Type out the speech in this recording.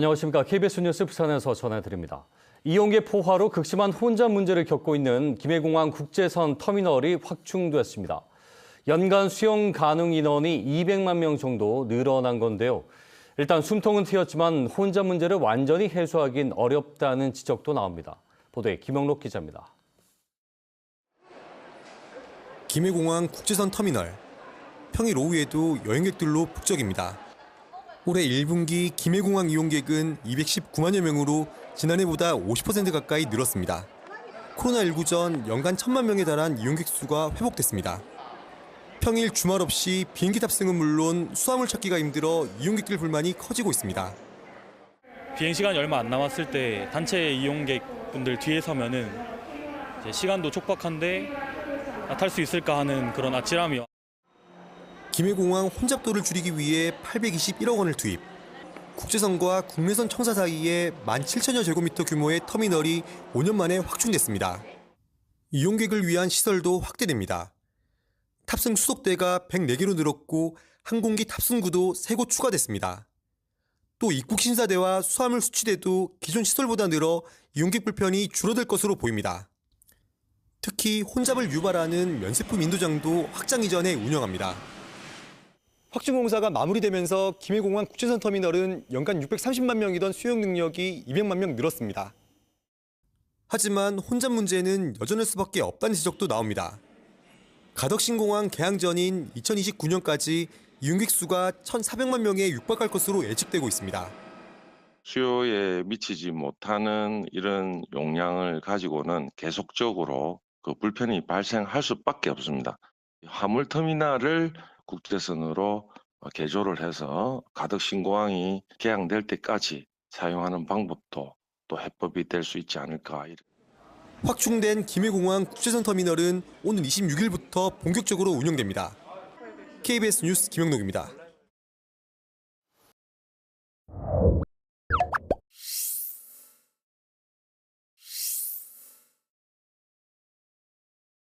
안녕하십니까. KBS 뉴스 부산에서 전해드립니다. 이용계 포화로 극심한 혼잡 문제를 겪고 있는 김해공항 국제선 터미널이 확충됐습니다. 연간 수용 가능 인원이 200만 명 정도 늘어난 건데요. 일단 숨통은 트였지만 혼잡 문제를 완전히 해소하긴 어렵다는 지적도 나옵니다. 보도에 김영록 기자입니다. 김해공항 국제선 터미널. 평일 오후에도 여행객들로 북적입니다. 올해 1분기 김해공항 이용객은 219만여 명으로 지난해보다 50% 가까이 늘었습니다. 코로나19 전 연간 1천만 명에 달한 이용객 수가 회복됐습니다. 평일 주말 없이 비행기 탑승은 물론 수화물 찾기가 힘들어 이용객들 불만이 커지고 있습니다. 비행 시간이 얼마 안 남았을 때 단체 이용객 분들 뒤에 서면은 시간도 촉박한데 탈 수 있을까 하는 그런 아찔함이 김해공항 혼잡도를 줄이기 위해 821억 원을 투입. 국제선과 국내선 청사 사이에 17,000여 제곱미터 규모의 터미널이 5년 만에 확충됐습니다. 이용객을 위한 시설도 확대됩니다. 탑승 수속대가 104개로 늘었고 항공기 탑승구도 3곳 추가됐습니다. 또 입국 심사대와 수화물 수치대도 기존 시설보다 늘어 이용객 불편이 줄어들 것으로 보입니다. 특히 혼잡을 유발하는 면세품 인도장도 확장 이전에 운영합니다. 확충 공사가 마무리되면서 김해공항 국제선 터미널은 연간 630만 명이던 수용 능력이 200만 명 늘었습니다. 하지만 혼잡 문제는 여전할 수밖에 없다는 지적도 나옵니다. 가덕신공항 개항 전인 2029년까지 이용객 수가 1,400만 명에 육박할 것으로 예측되고 있습니다. 수요에 미치지 못하는 이런 용량을 가지고는 계속적으로 그 불편이 발생할 수밖에 없습니다. 화물 터미널을 국제선으로 개조를 해서 가덕 신공항이 개항될 때까지 사용하는 방법도 또 해법이 될 수 있지 않을까. 확충된 김해공항 국제선 터미널은 오는 26일부터 본격적으로 운영됩니다. KBS 뉴스 김영록입니다.